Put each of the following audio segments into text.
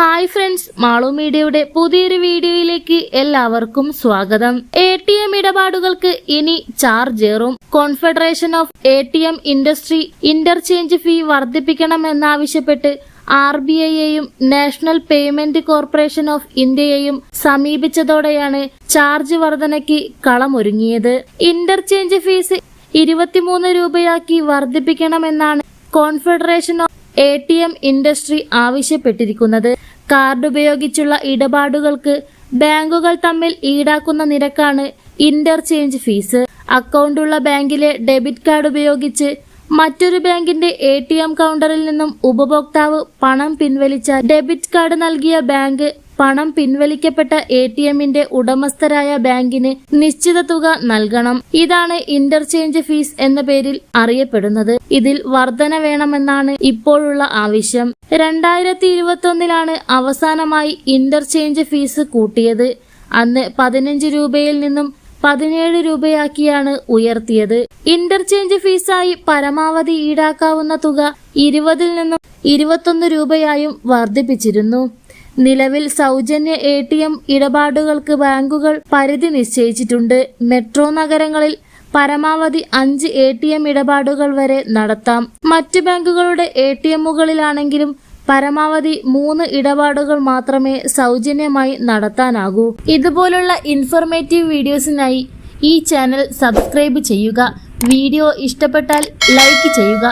Hi friends Malu മീഡിയയുടെ പുതിയൊരു വീഡിയോയിലേക്ക് എല്ലാവർക്കും സ്വാഗതം. എ ടി എം ഇടപാടുകൾക്ക് ഇനി ചാർജേറും confederation of A T M industry interchange fee വർദ്ധിപ്പിക്കണമെന്നാവശ്യപ്പെട്ട് R B ഐയെയും നാഷണൽ പേയ്മെന്റ് കോർപ്പറേഷൻ ഓഫ് ഇന്ത്യയെയും സമീപിച്ചതോടെയാണ് ചാർജ് വർധനയ്ക്ക് കളമൊരുങ്ങിയത്. ഇന്റർചേഞ്ച് ഫീസ് ഇരുപത്തിമൂന്ന് രൂപയാക്കി വർദ്ധിപ്പിക്കണമെന്നാണ് confederation of A T M industry ആവശ്യപ്പെട്ടിരിക്കുന്നത്. കാർഡ് ഉപയോഗിച്ചുള്ള ഇടപാടുകൾക്ക് ബാങ്കുകൾ തമ്മിൽ ഈടാക്കുന്ന നിരക്കാണ് ഇന്റർചേഞ്ച് ഫീസ്. അക്കൗണ്ടുള്ള ബാങ്കിലെ ഡെബിറ്റ് കാർഡ് ഉപയോഗിച്ച് മറ്റൊരു ബാങ്കിന്റെ എ ടി എം കൗണ്ടറിൽ നിന്നും ഉപഭോക്താവ് പണം പിൻവലിച്ച ഡെബിറ്റ് കാർഡ് നൽകിയ ബാങ്ക് പണം പിൻവലിക്കപ്പെട്ട എ ടി എമ്മിന്റെ ഉടമസ്ഥരായ ബാങ്കിന് നിശ്ചിത തുക നൽകണം. ഇതാണ് ഇന്റർചേഞ്ച് ഫീസ് എന്ന പേരിൽ അറിയപ്പെടുന്നത്. ഇതിൽ വർധന വേണമെന്നാണ് ഇപ്പോഴുള്ള ആവശ്യം. രണ്ടായിരത്തി ഇരുപത്തൊന്നിലാണ് അവസാനമായി ഇന്റർചേഞ്ച് ഫീസ് കൂട്ടിയത്. അന്ന് പതിനഞ്ച് രൂപയിൽ നിന്നും പതിനേഴ് രൂപയാക്കിയാണ് ഉയർത്തിയത്. ഇന്റർചേഞ്ച് ഫീസായി പരമാവധി ഈടാക്കാവുന്ന തുക ഇരുപതിൽ നിന്നും ഇരുപത്തൊന്ന് രൂപയായും വർദ്ധിപ്പിച്ചിരുന്നു. നിലവിൽ സൗജന്യ എ ടി എം ഇടപാടുകൾക്ക് ബാങ്കുകൾ പരിധി നിശ്ചയിച്ചിട്ടുണ്ട്. മെട്രോ നഗരങ്ങളിൽ പരമാവധി അഞ്ച് എ ടി എം ഇടപാടുകൾ വരെ നടത്താം. മറ്റു ബാങ്കുകളുടെ എ ടി എമ്മുകളിലാണെങ്കിലും പരമാവധി മൂന്ന് ഇടപാടുകൾ മാത്രമേ സൗജന്യമായി നടത്താനാകൂ. ഇതുപോലുള്ള ഇൻഫോർമേറ്റീവ് വീഡിയോസിനായി ഈ ചാനൽ സബ്സ്ക്രൈബ് ചെയ്യുക. വീഡിയോ ഇഷ്ടപ്പെട്ടാൽ ലൈക്ക് ചെയ്യുക.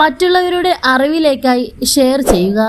മറ്റുള്ളവരുടെ അറിവിലേക്കായി ഷെയർ ചെയ്യുക.